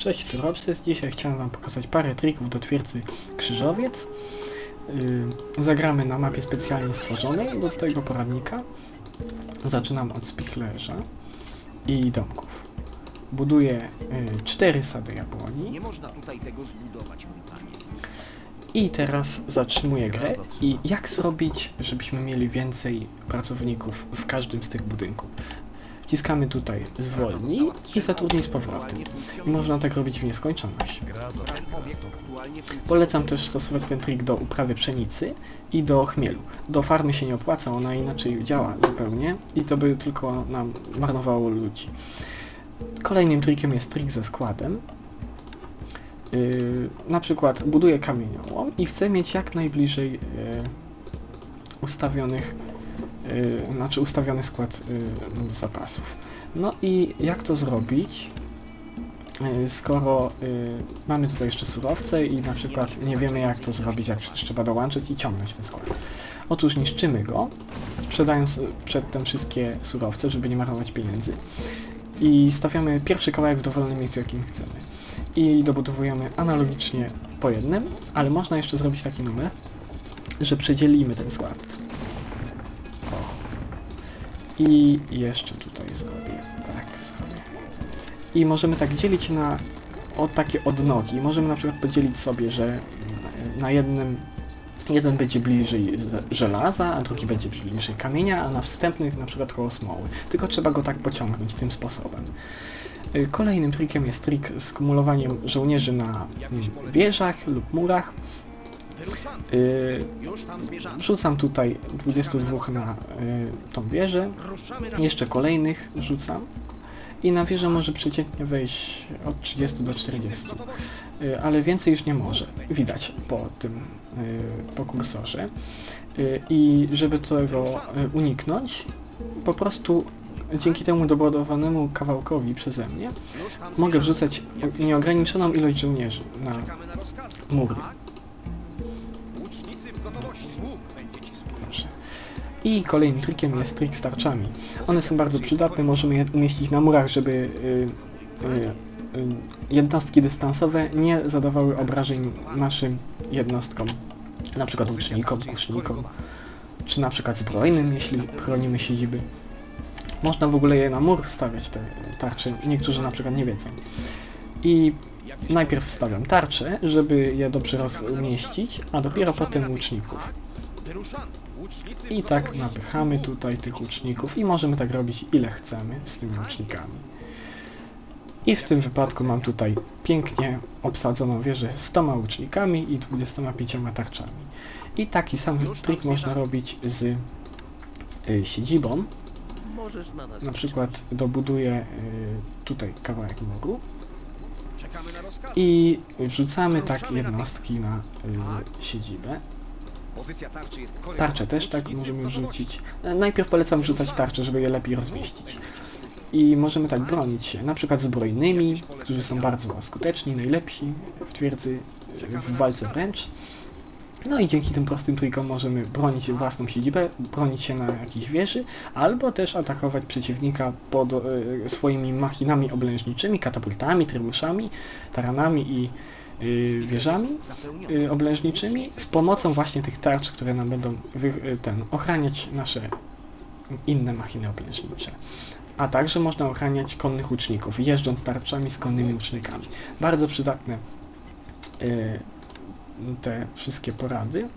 Cześć, tu Robstes. Dzisiaj chciałem wam pokazać parę trików do twierdzy Krzyżowiec. Yy, zagramy na mapie specjalnie stworzonej do tego poradnika. Zaczynam od spichlerza i domków. Buduję yy, cztery sady jabłoni Nie można tutaj tego zbudować, mój panie. i teraz zatrzymuję grę i jak zrobić, żebyśmy mieli więcej pracowników w każdym z tych budynków. Wciskamy tutaj zwolnij i zatrudnij z powrotem. I można tak robić w nieskończoność. Polecam też stosować ten trik do uprawy pszenicy i do chmielu. Do farmy się nie opłaca, ona inaczej działa zupełnie i to by tylko nam marnowało ludzi. Kolejnym trikiem jest trik ze składem. Yy, na przykład buduję kamieniołom i chcę mieć jak najbliżej yy, ustawionych, znaczy ustawiony skład yy, zapasów. No i jak to zrobić? Y, skoro y, mamy tutaj jeszcze surowce i na przykład nie wiemy jak to zrobić, jak trzeba dołączyć i ciągnąć ten skład. Otóż niszczymy go, sprzedając y, przedtem wszystkie surowce, żeby nie marnować pieniędzy i stawiamy pierwszy kawałek w dowolnym miejscu, jakim chcemy. I dobudowujemy analogicznie po jednym, ale można jeszcze zrobić taki numer, że przedzielimy ten skład. I jeszcze tutaj zrobię, tak zrobię. I możemy tak dzielić na o takie odnogi. Możemy na przykład podzielić sobie, że na jednym jeden będzie bliżej żelaza, a drugi będzie bliżej kamienia, a na wstępnych na przykład koło smoły. Tylko trzeba go tak pociągnąć tym sposobem. Y, Kolejnym trikiem jest trik z kumulowaniem żołnierzy na mm, wieżach lub murach. Wrzucam tutaj 22 na y, tą wieżę. Jeszcze kolejnych wrzucam. I na wieżę może przeciętnie wejść od 30 do 40. Gotowości. Y, ale więcej już nie może. Widać po tym, y, po kursorze. Y, I żeby tego y, uniknąć, po prostu dzięki temu dobudowanemu kawałkowi przeze mnie mogę wrzucać nieograniczoną ilość żołnierzy na Czekamy I kolejnym trikiem jest trik z tarczami. One są bardzo przydatne, możemy je umieścić na murach, żeby y, y, y, jednostki dystansowe nie zadawały obrażeń naszym jednostkom, na przykład łucznikom, kusznikom, czy na przykład zbrojnym, jeśli chronimy siedziby. Można w ogóle je na mur stawiać, te tarcze, niektórzy na przykład nie wiedzą. I najpierw wstawiam tarcze, żeby je dobrze rozmieścić, a dopiero potem łuczników. I tak napychamy tutaj tych łuczników i możemy tak robić ile chcemy z tymi łucznikami. I w tym wypadku mam tutaj pięknie obsadzoną wieżę z 100 łucznikami i 25 tarczami. I taki sam trik można robić z y, siedzibą. Na przykład dobuduję y, tutaj kawałek muru. I wrzucamy tak jednostki na y, siedzibę. Jest korytarz. Tarcze też tak możemy wrzucić. E, Najpierw polecam wrzucać tarcze, żeby je lepiej rozmieścić. I możemy tak bronić się, na przykład zbrojnymi, którzy są bardzo skuteczni, najlepsi w twierdzy, e, w walce wręcz. No i dzięki tym prostym trikom możemy bronić własną siedzibę, bronić się na jakiejś wieży, albo też atakować przeciwnika pod e, swoimi machinami oblężniczymi, katapultami, trybuszami, taranami i e, wieżami y, oblężniczymi z pomocą właśnie tych tarcz, które nam będą wy, y, ten, ochraniać nasze inne machiny oblężnicze. A także można ochraniać konnych łuczników, jeżdżąc tarczami z konnymi łucznikami. Bardzo przydatne y, te wszystkie porady.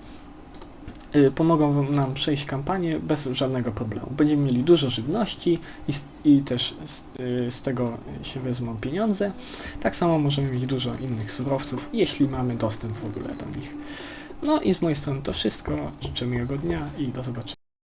Y, pomogą nam przejść kampanię bez żadnego problemu. Będziemy mieli dużo żywności i, i też z, y, z tego się wezmą pieniądze. Tak samo możemy mieć dużo innych surowców, jeśli mamy dostęp w ogóle do nich. No i z mojej strony to wszystko. Życzę miłego dnia i do zobaczenia.